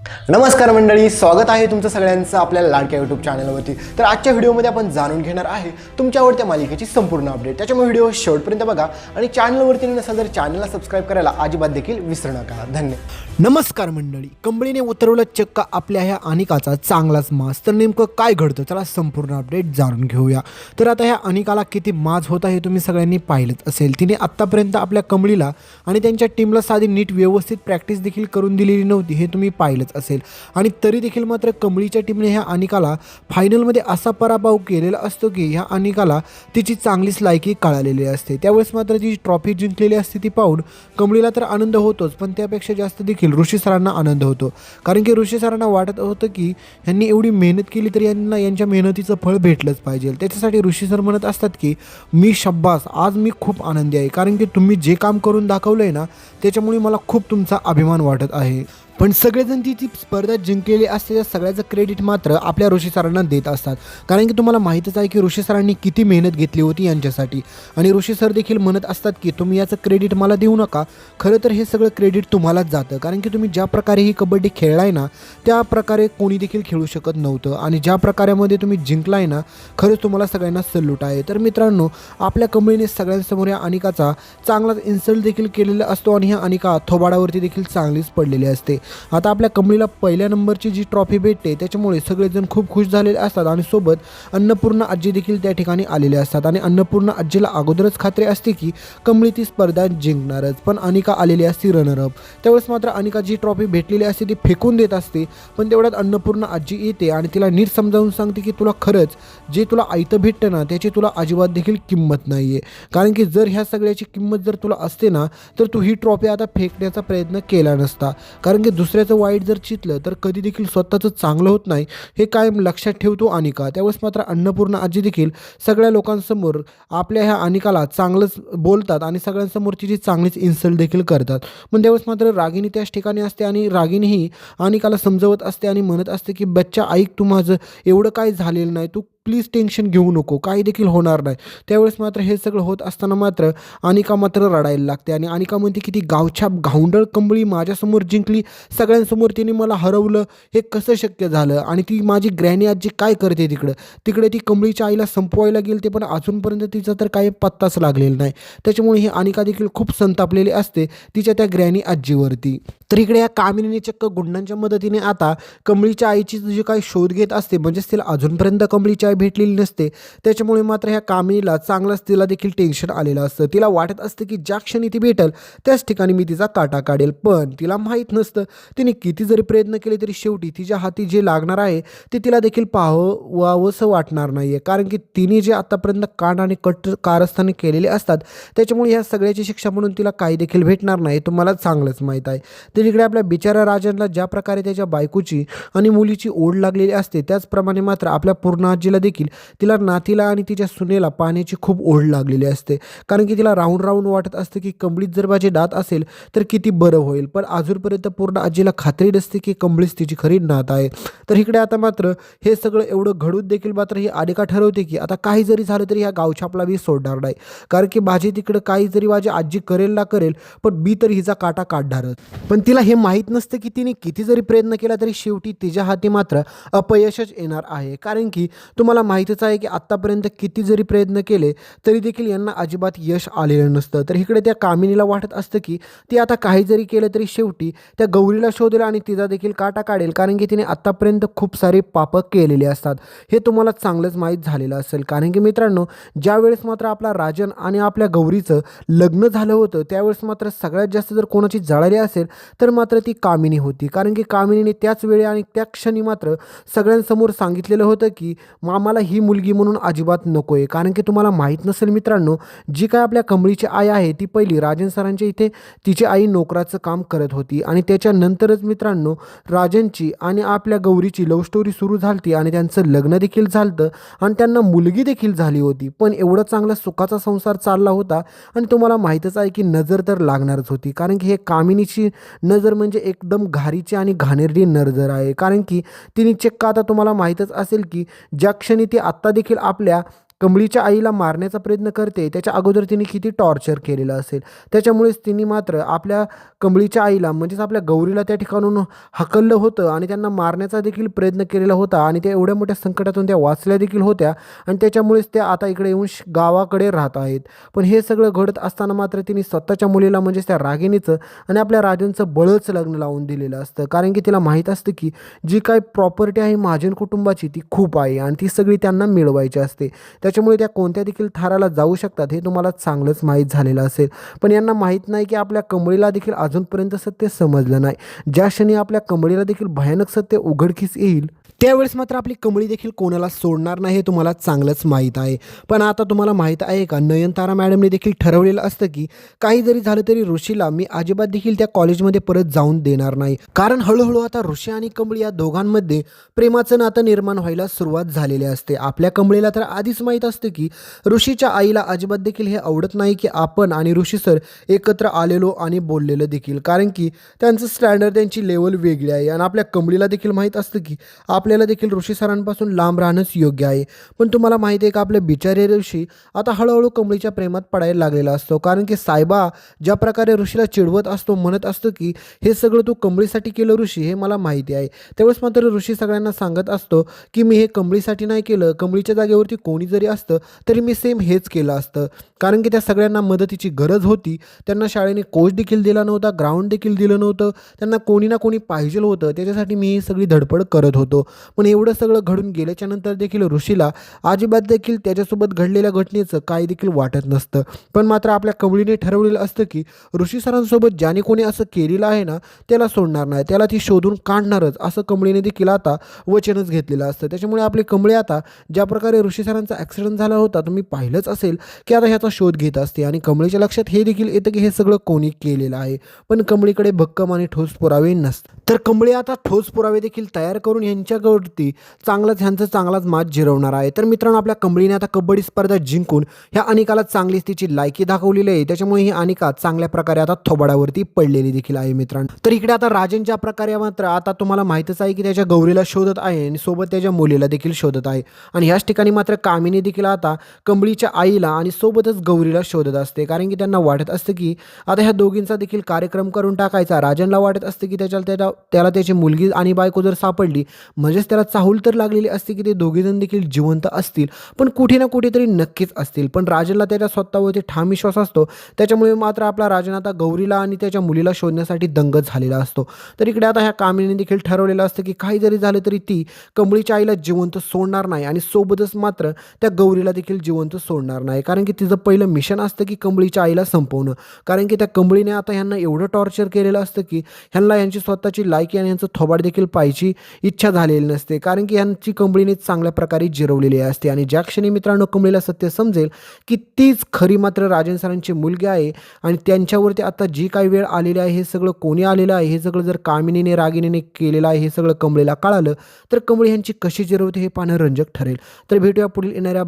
नमस्कार मंडळी स्वागत आहे तुमचं सगळ्यांचं आपल्या लाडक्या यूट्यूब चॅनलवरती तर आजच्या व्हिडिओमध्ये आपण जाणून घेणार आहे तुमच्या आवडत्या मालिकेची संपूर्ण अपडेट त्याच्यामुळे व्हिडिओ शेवटपर्यंत बघा आणि चॅनलवरती नसाल तर चॅनलला सबस्क्राईब करायला अजिबात देखील विसरू नका. धन्यवाद. नमस्कार मंडळी. कंबळीने उतरवलं चक्क आपल्या ह्या अनिकाचा चांगलाच मास. तर नेमकं काय घडतं? चला संपूर्ण अपडेट जाणून घेऊया. तर आता ह्या अनिकाला किती माज होता हे तुम्ही सगळ्यांनी पाहिलंच असेल. तिने आत्तापर्यंत आपल्या कंबळीला आणि त्यांच्या टीमला साधी नीट व्यवस्थित प्रॅक्टिस देखील करून दिलेली नव्हती हे तुम्ही पाहिलंच असेल. आणि तरी देखील मात्र कंबळीच्या टीमने ह्या अनिकाला फायनलमध्ये असा पराभव केलेला असतो की ह्या अनिकाला तिची चांगलीच लायकी कळालेली असते. त्यावेळेस मात्र ती ट्रॉफी जिंकलेली असते ती पाहून कंबळीला तर आनंद होतोच पण त्यापेक्षा जास्त देखील ऋषी सरांना आनंद होतो. कारण की ऋषी सरांना वाटत होतं की ह्यांनी एवढी मेहनत केली तर यांना यांच्या मेहनतीचं फळ भेटलंच पाहिजे. त्याच्यासाठी ऋषी सर म्हणत असतात की मी शब्बास आज मी खूप आनंदी आहे. कारण की तुम्ही जे काम करून दाखवलं आहे ना त्याच्यामुळे मला खूप तुमचा अभिमान वाटत आहे. पण सगळेजण ती ती स्पर्धा जिंकलेली असते त्या सगळ्याचं क्रेडिट मात्र आपल्या ऋषी सरांना देत असतात. कारण की तुम्हाला माहीतच आहे की ऋषी सरांनी किती मेहनत घेतली होती यांच्यासाठी. आणि ऋषी सर देखील म्हणत असतात की तुम्ही याचं क्रेडिट मला देऊ नका. खरं तर हे सगळं क्रेडिट तुम्हालाच जातं. कारण की तुम्ही ज्या प्रकारे ही कबड्डी खेळलाय ना त्या प्रकारे कोणी देखील खेळू शकत नव्हतं. आणि ज्या प्रकारामध्ये तुम्ही जिंकलाय ना खरंच तुम्हाला सगळ्यांना सल्यूट आहे तर मित्रांनो आपल्या कंपनीने सगळ्यांसमोर या अनिकाचा चांगलाच इन्सल्ट देखील केलेला असतो. आणि ह्या अनिका थोबाडावरती देखील चांगलीच पडलेली असते. आता आपल्या कंपनीला पहिल्या नंबरची जी ट्रॉफी भेटते त्याच्यामुळे सगळेजण खूप खुश झालेले असतात आणि सोबत अन्नपूर्णा आजी देखील त्या ठिकाणी आलेले असतात. आणि अन्नपूर्णा आजीला अगोदरच खात्री असते की कमळी ती स्पर्धा जिंकणारच. पण अनिका आलेली असते रनरअप त्यावेळेस मात्र अनिका जी ट्रॉफी भेटलेली असते ती फेकून देत असते. पण तेवढ्यात अन्नपूर्णा आजी येते आणि तिला नीट समजावून सांगते की तुला खरंच जे तुला आयतं भेटतं ना त्याची तुला अजिबात देखील किंमत नाही आहे कारण की जर ह्या सगळ्याची किंमत जर तुला असते ना तर तू ही ट्रॉफी आता फेकण्याचा प्रयत्न केला नसता. कारण की दुसऱ्याचं वाईट जर चितलं तर कधी देखील स्वतःचं चांगलं होत नाही हे कायम लक्षात ठेवतो अनिका. त्यावेळेस मात्र अन्नपूर्णा आजी देखील सगळ्या लोकांसमोर आपल्या ह्या अनिकाला चांगलंच बोलतात आणि सगळ्यांसमोर तिची चांगलीच इन्सल्ट देखील करतात. पण त्यावेळेस मात्र रागिनी त्याच ठिकाणी असते आणि रागिनीही अनिकाला समजवत असते आणि म्हणत असते की बच्चा ऐक तू माझं. एवढं काय झालेलं नाही. तू प्लीज टेन्शन घेऊ नको काही देखील होणार नाही. त्यावेळेस मात्र हे सगळं होत असताना मात्र अनिका मात्र रडायला लागते आणि अनिका म्हणते की ती गावछाप घाऊंडळ कंबळी माझ्यासमोर जिंकली सगळ्यांसमोर तिने मला हरवलं हे कसं शक्य झालं आणि ती माझी ग्रॅनी आजी काय करते तिकडं? तिकडे ती कंबळीच्या आईला संपवायला गेली ते पण अजूनपर्यंत तिचा तर काही पत्ताच लागलेला नाही. त्याच्यामुळे ही अनिका देखील खूप संतापलेली असते तिच्या त्या ग्रॅनी आजीवरती. तर इकडे या कामिनीने चक्क गुंडांच्या मदतीने आता कंबळीच्या आईची जी काही शोध घेत असते म्हणजेच तिला अजूनपर्यंत कंबळीच्या शिवाय भेटलेली नसते. त्याच्यामुळे मात्र ह्या कामिनीला चांगलंच तिला देखील टेन्शन आलेलं असतं. तिला वाटत असतं की ज्या क्षणी ती भेटेल त्याच ठिकाणी मी तिचा काटा काढेल. पण तिला माहीत नसतं. तिने किती जरी प्रयत्न केले तरी शेवटी तिच्या हाती जे लागणार आहे ते तिला देखील पाहावं व्हावंसं वाटणार नाही आहे कारण की तिने जे आतापर्यंत कान आणि कट कारस्थाने केलेले असतात त्याच्यामुळे ह्या सगळ्याची शिक्षा म्हणून तिला काही देखील भेटणार नाही. तुम्हाला चांगलंच माहीत आहे. तर इकडे आपल्या बिचारा राजांना ज्या प्रकारे त्याच्या बायकोची आणि मुलीची ओढ लागलेली असते त्याचप्रमाणे मात्र आपल्या पूर्ण आजीला देखील तिला नातीला आणि तिच्या सुनेला पाण्याची खूप ओढ लागलेली असते. कारण की तिला राहून राहून वाटत असतं की कंबळीत जर माझे दात असेल तर किती बरं होईल. पण अजूनपर्यंत पूर्ण आजीला खात्री नसते की कंबळीच तिची खरी नात आहे. तर इकडे आता मात्र हे सगळं एवढं घडून देखील मात्र ही आडिका ठरवते की आता काही जरी झालं तरी ह्या गावछापला मी सोडणार नाही. कारण की माझी तिकडं काही जरी माझी आजी करेल ना करेल पण मी तर हिचा काटा काढणारच. पण तिला हे माहीत नसतं की तिने किती जरी प्रयत्न केला तरी शेवटी तिच्या हाती मात्र अपयशच येणार आहे. कारण की तुम्हाला तुम्हाला माहीतच आहे की आत्तापर्यंत किती जरी प्रयत्न केले तरी देखील यांना अजिबात यश आलेलं नसतं. तर इकडे त्या कामिनीला वाटत असतं की ती आता काही जरी केलं तरी शेवटी त्या गौरीला शोधेल आणि तिचा देखील काटा काढेल कारण की तिने आत्तापर्यंत खूप सारे पापं केलेले असतात. हे तुम्हाला चांगलंच माहीत झालेलं असेल. कारण की मित्रांनो ज्यावेळेस मात्र आपला राजन आणि आपल्या गौरीचं लग्न झालं होतं त्यावेळेस मात्र सगळ्यात जास्त जर कोणाची जळाली असेल तर मात्र ती कामिनी होती. कारण की कामिनीने त्याच वेळी आणि त्या क्षणी मात्र सगळ्यांसमोर सांगितलेलं होतं की आम्हाला ही मुलगी म्हणून अजिबात नको आहे कारण की तुम्हाला माहीत नसेल मित्रांनो जी काय आपल्या कमळीची आई आहे ती पहिली राजन सरांच्या इथे तिची आई नोकराचं काम करत होती. आणि त्याच्यानंतरच मित्रांनो राजनची आणि आपल्या गौरीची लव्ह स्टोरी सुरू झाली आणि त्यांचं लग्न देखील झालं आणि त्यांना मुलगी देखील झाली होती. पण एवढा चांगला सुखाचा संसार चालला होता आणि तुम्हाला माहीतच आहे की नजर तर लागणारच होती. कारण की हे कामिनीची नजर म्हणजे एकदम घारीची आणि घाणेरडी नजर आहे. कारण की तिने चक्क आता तुम्हाला माहीतच असेल की ज्या क्षणी ती आत्ता देखील आपल्या कमळीच्या आईला मारण्याचा प्रयत्न करते. त्याच्या अगोदर तिने किती टॉर्चर केलेलं असेल. त्याच्यामुळेच तिने मात्र आपल्या कमळीच्या आईला म्हणजेच आपल्या गौरीला त्या ठिकाणून हकललं होतं आणि त्यांना मारण्याचा देखील प्रयत्न केलेला होता आणि त्या एवढ्या मोठ्या संकटातून त्या वाचल्या देखील होत्या आणि त्याच्यामुळेच त्या आता इकडे येऊन श- गावाकडे राहत आहेत. पण हे सगळं घडत असताना मात्र तिने स्वतःच्या मुलीला म्हणजेच त्या रागिणीचं आणि आपल्या राजांचं बळच लग्न लावून दिलेलं असतं. कारण की तिला माहीत असतं की जी काय प्रॉपर्टी आहे महाजन कुटुंबाची ती खूप आहे आणि ती सगळी त्यांना मिळवायची असते. त्या त्याच्यामुळे त्या कोणत्या देखील थाराला जाऊ शकतात हे तुम्हाला चांगलंच माहीत झालेलं असेल. पण यांना माहीत नाही की आपल्या कमळीला देखील अजूनपर्यंत सत्य समजलं नाही. ज्या क्षणी आपल्या कमळीला देखील भयानक सत्य उघडकीस येईल त्यावेळेस मात्र आपली कमळी देखील कोणाला सोडणार नाही हे तुम्हाला चांगलंच माहीत आहे. पण आता तुम्हाला माहीत आहे का नयनतारा मॅडमने देखील ठरवलेलं असतं की काही जरी झालं तरी ऋषीला मी अजिबात देखील त्या कॉलेजमध्ये परत जाऊन देणार नाही. कारण हळूहळू आता ऋषी आणि कमळी या दोघांमध्ये प्रेमाचं नातं निर्माण व्हायला सुरुवात झालेली असते. आपल्या कमळीला तर आधीच माहीत असतं की ऋषीच्या आईला अजिबात देखील हे आवडत नाही की आपण आणि ऋषी सर एकत्र आलेलो आणि बोललेलं देखील. कारण की त्यांचं स्टँडर्ड त्यांची लेवल वेगळी आहे. आणि आपल्या कमळीला देखील माहीत असतं की आपल्याला देखील ऋषी सरांपासून लांब राहणंच योग्य आहे. पण तुम्हाला माहिती आहे का आपल्या बिचारे ऋषी आता हळूहळू कमळीच्या प्रेमात पडायला लागलेला असतो. कारण की सायबा ज्या प्रकारे ऋषीला चिडवत असतो म्हणत असतो की हे सगळं तू कमळीसाठी केलं ऋषी हे मला माहिती आहे. त्यावेळेस मात्र ऋषी सगळ्यांना सांगत असतो की मी हे कमळीसाठी नाही केलं. कमळीच्या जागेवरती कोणी जरी असतं तरी मी सेम हेच केलं असतं. कारण की त्या सगळ्यांना मदतीची गरज होती. त्यांना शाळेने कोच देखील दिला नव्हता ग्राउंड देखील दिलं नव्हतं. त्यांना कोणी ना कोणी पाहिजे होतं. त्याच्यासाठी मी ही सगळी धडपड करत होतो. पण एवढं सगळं घडून गेल्याच्यानंतर देखील ऋषीला अजिबात देखील त्याच्यासोबत घडलेल्या घटनेचं काही देखील वाटत नसतं. पण मात्र आपल्या कवळीने ठरवलेलं असतं की ऋषी सरांसोबत ज्याने कोणी असं केलेलं आहे ना त्याला सोडणार नाही. त्याला ती शोधून काढणारच असं कमळीने देखील आता वचनच घेतलेलं असतं. त्याच्यामुळे आपली कमळी आता ज्या प्रकारे ऋषी सरांचा ॲक्सिडेंट झाला होता. तुम्ही पाहिलंच असेल की आता ह्याचा शोध घेत असते. आणि कमळीच्या लक्षात हे देखील येतं की हे सगळं कोणी केलेलं आहे. पण कमळीकडे भक्कम आणि ठोस पुरावे नसतात. तर कमळी आता ठोस पुरावे देखील तयार करून यांच्यावरती चांगलाच ह्यांचा चांगलाच मात जिरवणार आहे. तर मित्रांनो आपल्या कमळीने आता कबड्डी स्पर्धा जिंकून ह्या अनिकाला चांगलीच तिची लायकी दाखवलेली आहे. त्याच्यामुळे ही अनिका चांगल्या प्रकारे आता थोबाडावरती पडलेली देखील आहे मित्रांनो. तर इकडे आता राजन ज्या प्रकारे मात्र आता तुम्हाला माहीतच आहे की त्याच्या गौरीला शोधत आहे आणि सोबत त्याच्या मुलीला देखील शोधत आहे. आणि ह्याच ठिकाणी मात्र कामिनी देखील आता कंबळीच्या आईला आणि सोबतच गौरीला शोधत असते. कारण की त्यांना वाटत असतं की आता ह्या दोघींचा देखील कार्यक्रम करून टाकायचा. राजनला वाटत असतं की त्याच्या त्याला त्याला त्याची मुलगी आणि बायको जर सापडली म्हणजेच त्याला चाहूल तर लागलेली असते की ते दोघीजण देखील जिवंत असतील पण कुठे ना कुठेतरी नक्कीच असतील. पण राजनला त्याच्या स्वतःवरती ठाम विश्वास असतो. त्याच्यामुळे मात्र आपला राजन आता गौरीला आणि त्याच्या मुलीला शोधण्यासाठी दंग झालेला असतो. तर इकडे आता ह्या कामिनीने देखील ठरवलेलं असतं की काही जरी झालं तरी ती कंबळीच्या आईला जिवंत सोडणार नाही आणि सोबतच मात्र त्या गौरीला देखील जिवंत सोडणार नाही. कारण की तिचं पहिलं मिशन असतं की कंबळीच्या आईला संपवणं. कारण की त्या कंबळीने आता ह्यांना एवढं टॉर्चर केलेलं असतं की ह्यांना यांची स्वतःची लायकी आणि यांचं थोबाड देखील पाहायची इच्छा झालेली नसते. कारण की यांची कंबळीने चांगल्या प्रकारे जिरवलेली असते. आणि ज्या क्षणी मित्रांनो कंबळीला सत्य समजेल की तीच खरी मात्र राजन सरांची मुलगी आहे आणि त्यांच्यावरती आता जी काही वेळ आलेली आहे हे सगळं कोणी आलेलं आहे हे सगळं जर कामिनीने रागिणीने केलेलं आहे हे सगळं कंबळीला कळालं तर कंबळी यांची कशी जिरवते हे पाहणं रंजक ठरेल. तर भेटूया पुढील येणाऱ्या